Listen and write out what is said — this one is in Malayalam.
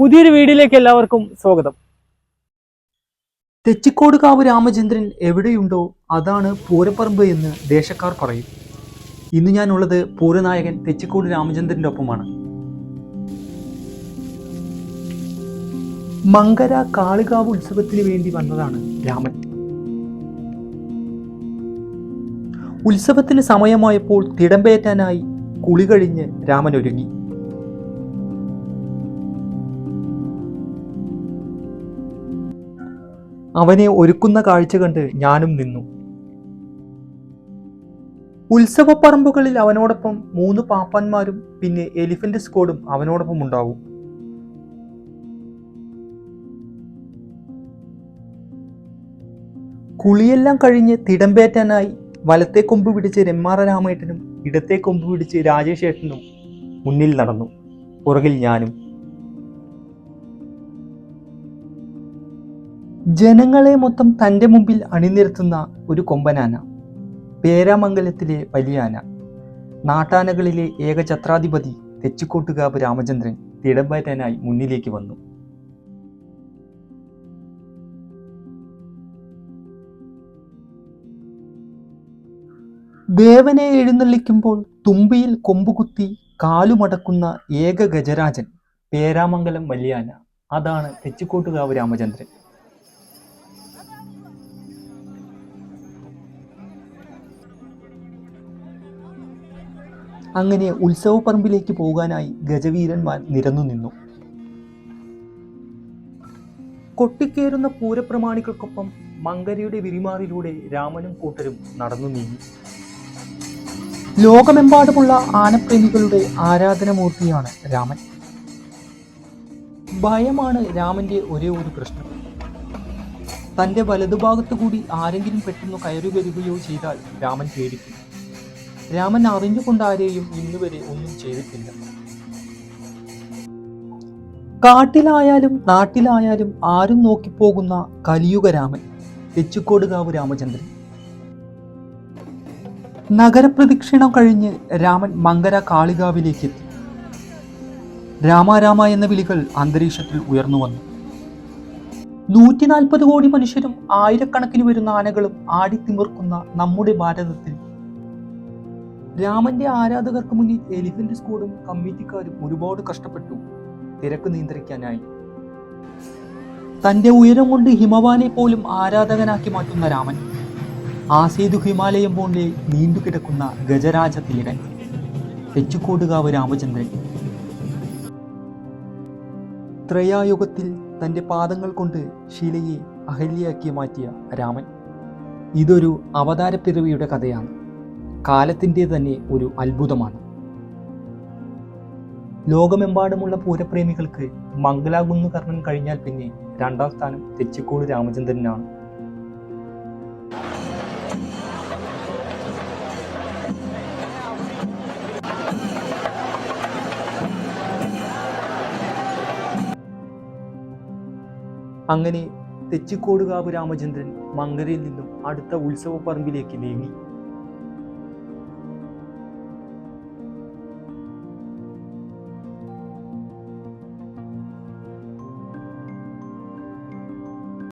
പുതിയൊരു വീഡിയോയിലേക്ക് എല്ലാവർക്കും സ്വാഗതം. തെച്ചിക്കോടുകാവ് രാമചന്ദ്രൻ എവിടെയുണ്ടോ അതാണ് പൂരപ്പറമ്പ് എന്ന് ദേശക്കാർ പറയും. ഇന്ന് ഞാനുള്ളത് പൂരനായകൻ തെച്ചിക്കോട് രാമചന്ദ്രന്റെ ഒപ്പമാണ് മങ്കര കാളികാവ് ഉത്സവത്തിന് വേണ്ടി വന്നതാണ് രാമൻ. ഉത്സവത്തിന് സമയമായപ്പോൾ തിടമ്പേറ്റാനായി കുളി കഴിഞ്ഞ് രാമൻ ഒരുങ്ങി. അവനെ ഒരുക്കുന്ന കാഴ്ച കണ്ട് ഞാനും നിന്നു. ഉത്സവപ്പറമ്പുകളിൽ അവനോടൊപ്പം മൂന്ന് പാപ്പാന്മാരും പിന്നെ എലിഫന്റ് സ്ക്വാഡും അവനോടൊപ്പം ഉണ്ടാവും. കുളിയെല്ലാം കഴിഞ്ഞ് തിടമ്പേറ്റാനായി വലത്തെ കൊമ്പ് പിടിച്ച് രമ്മാറ രാമേട്ടനും ഇടത്തെ കൊമ്പ് പിടിച്ച് രാജേഷേട്ടനും മുന്നിൽ നടന്നു. പുറകിൽ ഞാനും. ജനങ്ങളെ മൊത്തം തന്റെ മുമ്പിൽ അണിനിരത്തുന്ന ഒരു കൊമ്പനാന. പേരാമംഗലത്തിലെ വലിയാന നാട്ടാനകളിലെ ഏക ഛത്രാധിപതി തെച്ചിക്കോട്ടുകാവ് രാമചന്ദ്രൻ തിടമ്പേറ്റാനായി മുന്നിലേക്ക് വന്നു. ദേവനെ എഴുന്നള്ളിക്കുമ്പോൾ തുമ്പിയിൽ കൊമ്പുകുത്തി കാലുമടക്കുന്ന ഏക ഗജരാജൻ പേരാമംഗലം വലിയാന അതാണ് തെച്ചിക്കോട്ടുകാവ് രാമചന്ദ്രൻ. അങ്ങനെ ഉത്സവപ്പറമ്പിലേക്ക് പോകാനായി ഗജവീരന്മാർ നിരന്നു നിന്നു. കൊട്ടിക്കേറുന്ന പൂരപ്രമാണികൾക്കൊപ്പം മങ്കരയുടെ വിരിമാറിലൂടെ രാമനും കൂട്ടരും നടന്നു നീങ്ങി. ലോകമെമ്പാടുമുള്ള ആനപ്രേമികളുടെ ആരാധനമൂർത്തിയാണ് രാമൻ. ഭയമാണ് രാമന്റെ ഒരേ ഒരു പ്രശ്നം. തന്റെ വലതുഭാഗത്തു കൂടി ആരെങ്കിലും പെട്ടെന്ന് കയറി വരികയോ ചെയ്താൽ രാമൻ പേടിക്കും. രാമൻ അറിഞ്ഞുകൊണ്ട് ആരെയും ഇന്നുവരെ ഒന്നും ചെയ്തിട്ടില്ല. കാട്ടിലായാലും നാട്ടിലായാലും ആരും നോക്കിപ്പോകുന്ന കലിയുഗ രാമൻ തെച്ചിക്കോടുകാവ് രാമചന്ദ്രൻ. നഗരപ്രദക്ഷിണം കഴിഞ്ഞ് രാമൻ മങ്കര കാളികാവിലേക്ക് എത്തി. രാമ രാമ എന്ന വിളികൾ അന്തരീക്ഷത്തിൽ ഉയർന്നു വന്നു. നൂറ്റി നാൽപ്പത് കോടി മനുഷ്യരും ആയിരക്കണക്കിന് വരുന്ന ആനകളും ആടിത്തിമിർക്കുന്ന നമ്മുടെ ഭാരതത്തിൽ രാമന്റെ ആരാധകർക്ക് മുന്നിൽ എലിഫന്റ് സ്ക്വാഡും കമ്മിറ്റിക്കാരും ഒരുപാട് കഷ്ടപ്പെട്ടു. തിരക്ക് നിയന്ത്രിക്കാനായി. തന്റെ ഉയരം കൊണ്ട് ഹിമവാനെ പോലും ആരാധകനാക്കി മാറ്റുന്ന രാമൻ ആസേതു ഹിമാലയം പോലെ നീണ്ടുകിടക്കുന്ന ഗജരാജ തിലകൻ തെച്ചുകോടുകാവ് രാമചന്ദ്രൻ. ത്രയായുഗത്തിൽ തന്റെ പാദങ്ങൾ കൊണ്ട് ശിലയെ അഹല്യയാക്കി മാറ്റിയ രാമൻ ഇതൊരു അവതാരപ്പിറവിയുടെ കഥയാണ്. കാലത്തിന്റെ തന്നെ ഒരു അത്ഭുതമാണ്. ലോകമെമ്പാടുമുള്ള പൂരപ്രേമികൾക്ക് മംഗലാകുന്ന് കർണൻ കഴിഞ്ഞാൽ പിന്നെ രണ്ടാം സ്ഥാനം തെച്ചിക്കോട് രാമചന്ദ്രനാണ്. അങ്ങനെ തെച്ചിക്കോടുകാവ് രാമചന്ദ്രൻ മങ്കരയിൽ നിന്നും അടുത്ത ഉത്സവപ്പറമ്പിലേക്ക് നീങ്ങി.